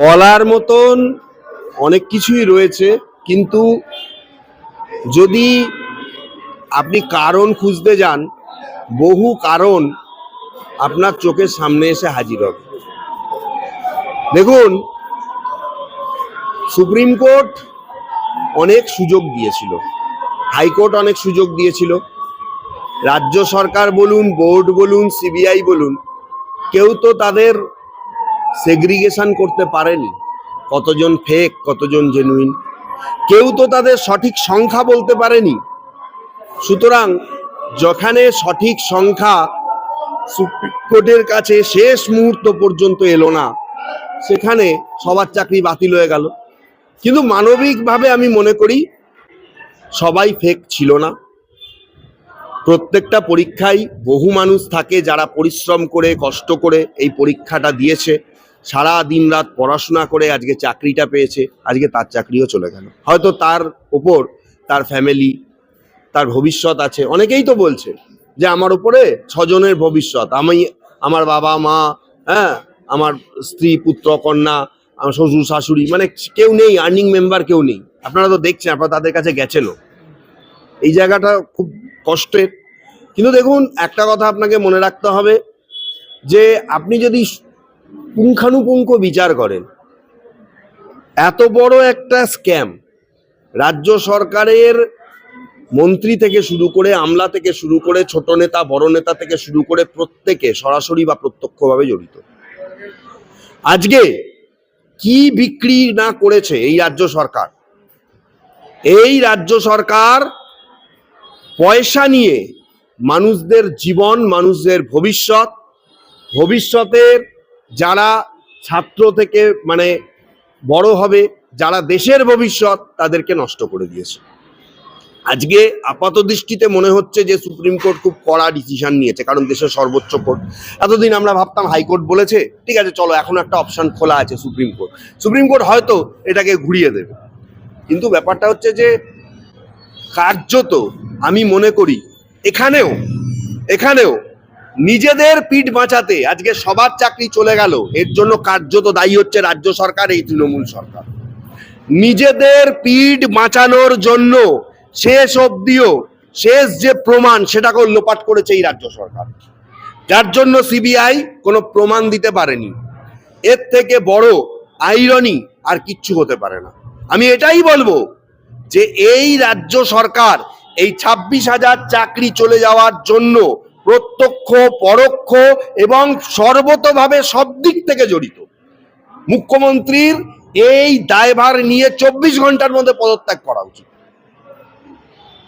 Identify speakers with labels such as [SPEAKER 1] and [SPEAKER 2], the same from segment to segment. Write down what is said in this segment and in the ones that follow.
[SPEAKER 1] বলার মতন অনেক কিছুই রয়েছে, কিন্তু যদি আপনি কারণ খুঁজতে যান, বহু কারণ আপনার চোখের সামনে এসে হাজির হবে। দেখুন, সুপ্রিম কোর্ট অনেক সুযোগ দিয়েছিল, হাইকোর্ট অনেক সুযোগ দিয়েছিল, রাজ্য সরকার বলুন, বোর্ড বলুন, সিবিআই বলুন, কেউ তো তাদের সেগ্রিগেশন করতে পারেনি। কতজন ফেক কতজন জেনুইন কেউ তো তাদের সঠিক সংখ্যা বলতে পারেনি। সুতরাং যখানে সঠিক সংখ্যা সুপ্রিম কোর্টের কাছে শেষ মুহূর্ত পর্যন্ত এলো না, সেখানে সবার চাকরি বাতিল হয়ে গেল। কিন্তু মানবিকভাবে আমি মনে করি সবাই ফেক ছিল না। প্রত্যেকটা পরীক্ষায় বহু মানুষ থাকে যারা পরিশ্রম করে, কষ্ট করে এই পরীক্ষাটা দিয়েছে। সারা দিন রাত পড়াশোনা করে আজকে চাকরিটা পেয়েছে, আজকে তার চাকরিও চলে গেল। হয়তো তার ওপর তার ফ্যামিলি তার ভবিষ্যৎ আছে। অনেকেই তো বলছে যে আমার উপরে ছজনের ভবিষ্যৎ। আমি আমার বাবা, মা হ্যাঁ আমার স্ত্রী, পুত্র, কন্যা, আমার শ্বশুর, শাশুড়ি মানে কেউ নেই আর্নিং মেম্বার কেউ নেই। আপনারা তো দেখছেন, আপনারা তাদের কাছে গেছেনও। এই জায়গাটা খুব কষ্টের। কিন্তু দেখুন, একটা কথা আপনাকে মনে রাখতে হবে, যে আপনি যদি পুঙ্খানুপুঙ্খ বিচার করেন, এত বড় একটা স্ক্যাম রাজ্য সরকারের মন্ত্রী থেকে শুরু করে আমলা থেকে শুরু করে ছোট নেতা, বড় নেতা থেকে শুরু করে প্রত্যেকে সরাসরি বা প্রত্যক্ষভাবে জড়িত। আজকে কি বিক্রি না করেছে এই রাজ্য সরকার? এই রাজ্য সরকার পয়সা নিয়ে মানুষদের জীবন, মানুষদের ভবিষ্যৎ, ভবিষ্যতের যারা ছাত্র থেকে মানে বড় হবে, যারা দেশের ভবিষ্যৎ, তাদেরকে নষ্ট করে দিয়েছে। আজকে আপাত দৃষ্টিতে মনে হচ্ছে যে সুপ্রিম কোর্ট খুব কড়া ডিসিশন নিয়েছে, কারণ দেশের সর্বোচ্চ কোর্ট। এতদিন আমরা ভাবতাম হাইকোর্ট বলেছে, ঠিক আছে, চলো, এখন একটা অপশন খোলা আছে সুপ্রিম কোর্ট। সুপ্রিম কোর্ট হয়তো এটাকে ঘুরিয়ে দেবে। কিন্তু ব্যাপারটা হচ্ছে যে কার্যত আমি মনে করি, এখানেও এখানেও নিজেদের পিঠ বাঁচাতে আজকে সবার চাকরি চলে গেল। এর জন্য কার্যত দায়ী হচ্ছে রাজ্য সরকার, এই তৃণমূল সরকার। নিজেদের পিঠ বাঁচানোর জন্য শেষ অবধিও, শেষ যে প্রমাণ, সেটাকেও লোপাট করেছে এই রাজ্য সরকার। যার জন্য সিবিআই কোনো প্রমাণ দিতে পারেনি। এর থেকে বড় আইরনি আর কিচ্ছু হতে পারে না। আমি এটাই বলব যে এই রাজ্য সরকার এই ছাব্বিশ হাজার চাকরি চলে যাওয়ার জন্য প্রত্যক্ষ, পরোক্ষ এবং সর্বতভাবে সব দিক থেকে জড়িত। মুখ্যমন্ত্রীর এই দায়ভার নিয়ে চব্বিশ ঘণ্টার মধ্যে পদত্যাগ করা উচিত।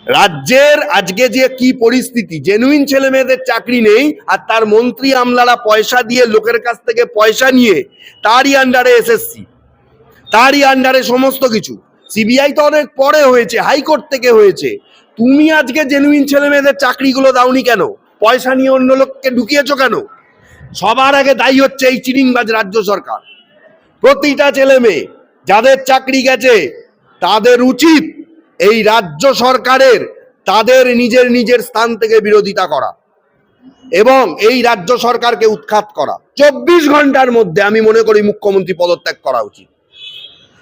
[SPEAKER 1] রাজ্যের আজকে যে কি পরিস্থিতি জেনুইন ছেলে মেয়েদের চাকরি নেই আর তার মন্ত্রী আমলারা পয়সা দিয়ে লোকের কাছ থেকে পয়সা নিয়ে তারই আন্ডারে এসএসসি, তারই আন্ডারে সমস্ত কিছু। সিবিআই তো অনেক পরে হয়েছে, হাইকোর্ট থেকে হয়েছে। তুমি আজকে জেনুইন ছেলে মেয়েদের চাকরিগুলো দাওনি কেন? পয়সা নিয়ে অন্য লোককে ঢুকিয়েছো কেন? সবার আগে দায়ী হচ্ছে এই চিরিংবাজ রাজ্য সরকার। প্রতিটা ছেলে মেয়ে যাদের চাকরি গেছে, তাদের উচিত এই রাজ্য সরকারের, তাদের নিজের নিজের স্থান থেকে বিরোধিতা করা এবং এই রাজ্য সরকারকে উৎখাত করা। চব্বিশ ঘণ্টার মধ্যে আমি মনে করি মুখ্যমন্ত্রী পদত্যাগ করা উচিত।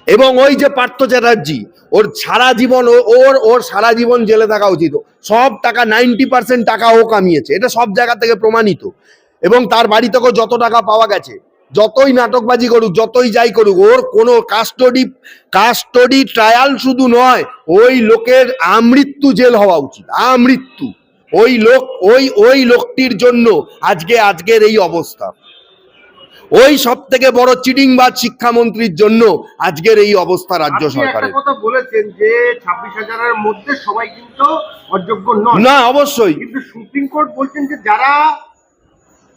[SPEAKER 1] এবং ওই যে পার্থ চ্যাটার্জি, ওর সারা জীবন ওর ওর সারা জীবন জেলে থাকা উচিত। সব টাকা নাইনটি পার্সেন্ট টাকা ও কামিয়েছে। এটা সব জায়গা থেকে প্রমাণিত। এবং তার বাড়ি থেকেও যত টাকা পাওয়া গেছে, যতই নাটকবাজি করুক, যতই যাই করুক, ওর কোনো কাস্টডি কাস্টডি ট্রায়াল শুধু নয়, ওই লোকের আমৃত্যু জেল হওয়া উচিত। আমৃত্যু। ওই লোক, ওই ওই লোকটির জন্য আজকে, আজকের এই অবস্থা। ওই সব থেকে বড় চিটিংবাজ শিক্ষামন্ত্রীর জন্য আজকের এই অবস্থা রাজ্য সরকারের।
[SPEAKER 2] কথা বলেছেন যে ছাব্বিশ হাজারের মধ্যে সবাই কিন্তু অযোগ্য নয়
[SPEAKER 1] না অবশ্যই।
[SPEAKER 2] কিন্তু সুপ্রিম কোর্ট বলছেন যে যারা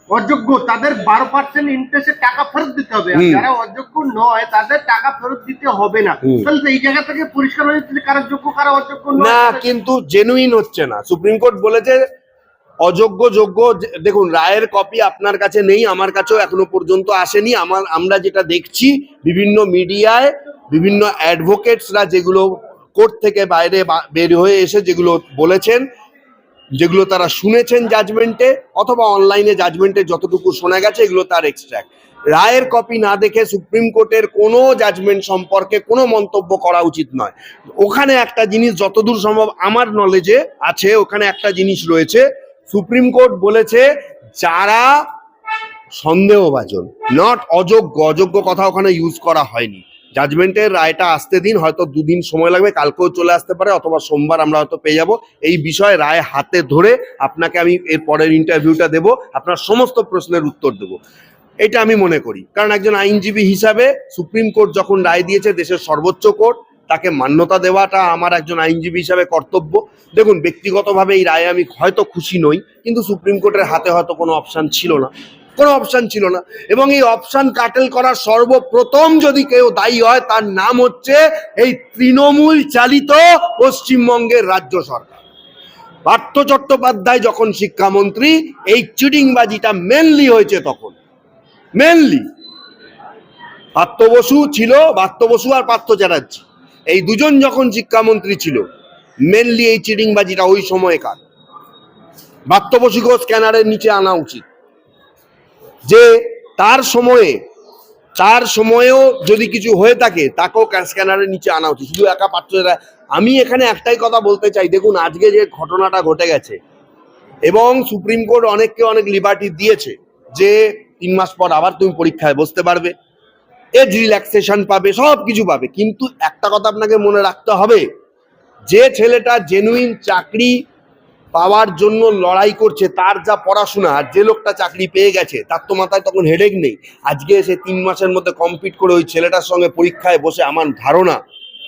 [SPEAKER 2] অযোগ্য তাদের বারো পার্সেন্ট ইন্টারেস্টে টাকা ফেরত দিতে হবে। আর যারা অযোগ্য নয় তাদের টাকা ফেরত দিতে হবে না। তাহলে এই জায়গা থেকে পরিষ্কার হয়ে যাচ্ছে যে কারা যোগ্য কারা অযোগ্য
[SPEAKER 1] না কিন্তু জেনুইন হচ্ছে না। সুপ্রিম কোর্ট বলেছে অযোগ্য, যোগ্য দেখুন, রায়ের কপি আপনার কাছে নেই, আমার কাছেও এখনও পর্যন্ত আসেনি। আমার আমরা যেটা দেখছি, বিভিন্ন মিডিয়ায়, বিভিন্ন অ্যাডভোকেটসরা যেগুলো কোর্ট থেকে বাইরে বের হয়ে এসে যেগুলো বলেছেন, যেগুলো তারা শুনেছেন জাজমেন্টে অথবা অনলাইনে জাজমেন্টে যতটুকু শোনা গেছে, এগুলো তার এক্সট্রাক্ট রায়ের কপি না দেখে সুপ্রিম কোর্টের কোনো জাজমেন্ট সম্পর্কে কোনো মন্তব্য করা উচিত নয়। ওখানে একটা জিনিস যতদূর সম্ভব আমার নলেজে আছে, ওখানে একটা জিনিস রয়েছে সুপ্রিম কোর্ট বলেছে, যারা সন্দেহভাজন নট অযোগ্য অযোগ্য কথা ওখানে ইউজ করা হয়নি। জাজমেন্টের রায়টা আসতে দিন, হয়তো দুদিন সময় লাগবে, কালকেও চলে আসতে পারে, অথবা সোমবার আমরা হয়তো পেয়ে যাব। এই বিষয়ে রায় হাতে ধরে আপনাকে আমি এর পরের ইন্টারভিউটা দেব, আপনার সমস্ত প্রশ্নের উত্তর দেব। এটা আমি মনে করি। কারণ একজন আইনজীবী হিসাবে সুপ্রিম কোর্ট যখন রায় দিয়েছে, দেশের সর্বোচ্চ কোর্ট তাকে মান্যতা দেওয়াটা আমার একজন আইনজীবী হিসাবে কর্তব্য। দেখুন, ব্যক্তিগতভাবে এই রায়ে আমি হয়তো খুশি নই, কিন্তু সুপ্রিম কোর্টের হাতে হয়তো কোনো অপশান ছিল না। কোনো অপশান ছিল না। এবং এই অপশান কাটেল করার সর্বপ্রথম যদি কেউ দায়ী হয়, তার নাম হচ্ছে এই তৃণমূল চালিত পশ্চিমবঙ্গের রাজ্য সরকার। পার্থ চট্টোপাধ্যায় যখন শিক্ষামন্ত্রী, এই চিটিংবাজিটা মেনলি হয়েছে তখন। মেনলি পার্থ বসু ছিল, পার্থ বসু আর পার্থ চ্যাটার্জি। এই দুজন যখন শিক্ষামন্ত্রী ছিল মেনলি এই চিটিংবাজিটা ওই সময়কার। বসুকেও স্ক্যানারের নিচে আনা উচিত। যে তার সময়ে, তার সময়েও যদি কিছু হয়ে থাকে, তাকেও স্ক্যানারের নিচে আনা উচিত। শুধু একা পাত্র আমি এখানে একটাই কথা বলতে চাই, দেখুন আজকে যে ঘটনাটা ঘটে গেছে, এবং সুপ্রিম কোর্ট অনেককে অনেক লিবার্টি দিয়েছে যে তিন মাস পর আবার তুমি পরীক্ষায় বসতে পারবে। এজ রিল্যাক্সেশন পাবে সব কিছু পাবে। কিন্তু একটা কথা আপনাকে মনে রাখতে হবে যে ছেলেটা জেনুইন চাকরি পাওয়ার জন্য লড়াই করছে তার যা পড়াশোনা আর যে লোকটা চাকরি পেয়ে গেছে তার তো মাথায় তখন হেডেক নেই। আজকে এসে তিন মাসের মধ্যে কমপ্লিট করে ওই ছেলেটার সঙ্গে পরীক্ষায় বসে আমার ধারণা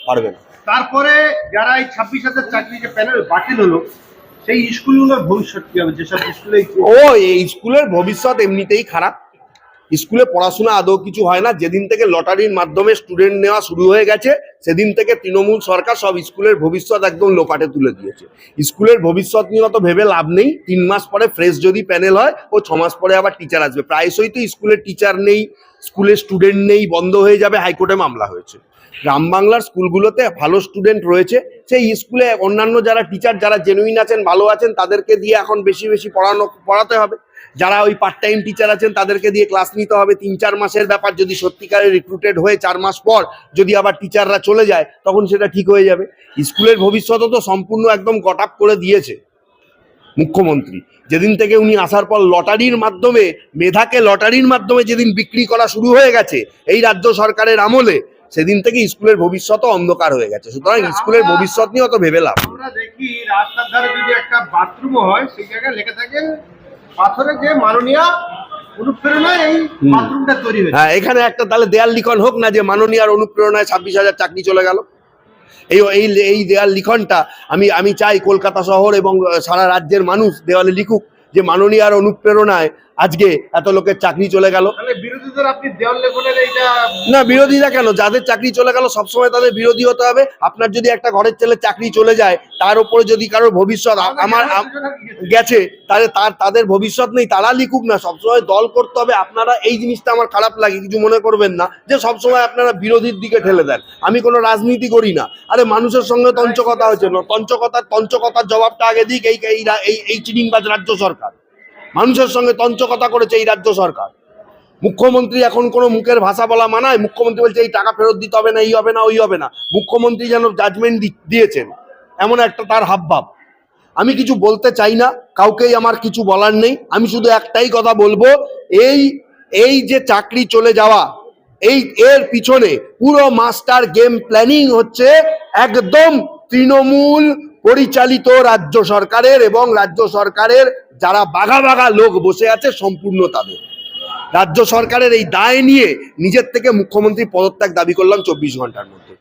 [SPEAKER 1] পারবে না।
[SPEAKER 2] তারপরে যারা এই ছাব্বিশ হাজার চাকরি যে প্যানেল বাতিল হলো সেই স্কুলগুলোর ভবিষ্যৎ কি হবে? যেসব স্কুলে
[SPEAKER 1] ও এই স্কুলের ভবিষ্যৎ এমনিতেই খারাপ। স্কুলে পড়াশোনা আদৌ কিছু হয় না। যেদিন থেকে লটারির মাধ্যমে স্টুডেন্ট নেওয়া শুরু হয়ে গেছে, সেদিন থেকে তৃণমূল সরকার সব স্কুলের ভবিষ্যৎ একদম লোপাটে তুলে দিয়েছে। স্কুলের ভবিষ্যৎ নিয়ে অত ভেবে লাভ নেই। তিন মাস পরে ফ্রেশ যদি প্যানেল হয়, ও ছ মাস পরে আবার টিচার আসবে। প্রায়শই তো স্কুলের টিচার নেই, স্কুলের স্টুডেন্ট নেই, বন্ধ হয়ে যাবে, হাইকোর্টে মামলা হয়েছে। গ্রাম বাংলার স্কুলগুলোতে ভালো স্টুডেন্ট রয়েছে। সেই স্কুলে অন্যান্য যারা টিচার যারা জেনুইন আছেন, ভালো আছেন, তাদেরকে দিয়ে এখন বেশি বেশি পড়ানো, পড়াতে হবে। যারা ওই পার্ট টাইম টিচার আছেন তাদেরকে দিয়ে ক্লাস নিতে হবে। তিন চার মাসের ব্যাপার যদি সত্যিকারে রিক্রুটেড হয়ে চার মাস পর যদি আবার টিচাররা চলে যায় তখন সেটা ঠিক হয়ে যাবে। স্কুলের ভবিষ্যৎও তো সম্পূর্ণ একদম গট আপ করে দিয়েছে মুখ্যমন্ত্রী। যেদিন থেকে উনি আসার পর লটারির মাধ্যমে মেধাকে লটারির মাধ্যমে যেদিন বিক্রি করা শুরু হয়ে গেছে এই রাজ্য সরকারের আমলে সেদিন থেকে স্কুলের ভবিষ্যৎও অন্ধকার হয়ে গেছে। সুতরাং স্কুলের ভবিষ্যৎ নিয়ে অত ভেবে লাভ।
[SPEAKER 2] আমরা দেখি রাস্তার ধারে যদি একটা বাথরুম হয় সেই জায়গায় লেখা থাকে পাথরে যে মাননীয়
[SPEAKER 1] হ্যাঁ এখানে একটা তাহলে দেয়াল লিখন হোক না যে অনুপ্রেরণায় ছাব্বিশ হাজার চাকরি চলে গেল। এই এই এই দেয়াল লিখনটা আমি আমি চাই কলকাতা শহর এবং সারা রাজ্যের মানুষ দেওয়ালে লিখুক যে মাননীয়ার অনুপ্রেরণায় আজকে এত লোকের চাকরি চলে গেল। না বিরোধীরা কেন? যাদের চাকরি চলে গেল সবসময় তাদের বিরোধী হতে হবে। আপনার যদি একটা ঘরের ছেলে চাকরি চলে যায় তার উপরে যদি কারোর ভবিষ্যৎ আমার গেছে তাহলে তার তাদের ভবিষ্যৎ নেই তারা লিখুক না। সবসময় দল করতে হবে। আপনারা এই জিনিসটা আমার খারাপ লাগে কিছু মনে করবেন না যে সবসময় আপনারা বিরোধীর দিকে ঠেলে দেন। আমি কোনো রাজনীতি করি না। আরে মানুষের সঙ্গে তঞ্চকতা হয়েছে। না তঞ্চকতার তঞ্চকতার জবাবটা আগে দিক এই এই রা- এই এই চিনিংবাজ রাজ্য সরকার। মানুষের সঙ্গে তঞ্চকতা করেছে এই রাজ্য সরকার। মুখ্যমন্ত্রী এখন কোনো মুখের ভাষা বলা মানায়, মুখ্যমন্ত্রী বলছে এই টাকা ফেরত দিতে হবে না, এই হবে না, ওই হবে না। মুখ্যমন্ত্রী যেন জাজমেন্ট দিয়েছেন, এমন একটা তার হাবভাব। আমি কিছু বলতে চাই না, কাউকেই আমার কিছু বলার নেই। আমি শুধু একটাই কথা বলব, এই এই যে চাকরি চলে যাওয়া, এই, এর পিছনে পুরো মাস্টার গেম প্ল্যানিং হচ্ছে একদম তৃণমূল পরিচালিত রাজ্য সরকারের এবং রাজ্য সরকারের যারা বাঘা বাঘা লোক বসে আছে সম্পূর্ণ তাদের। রাজ্য সরকারের এই দায় নিয়ে নিজের থেকে মুখ্যমন্ত্রী পদত্যাগ দাবি করলাম চব্বিশ ঘণ্টার মধ্যে।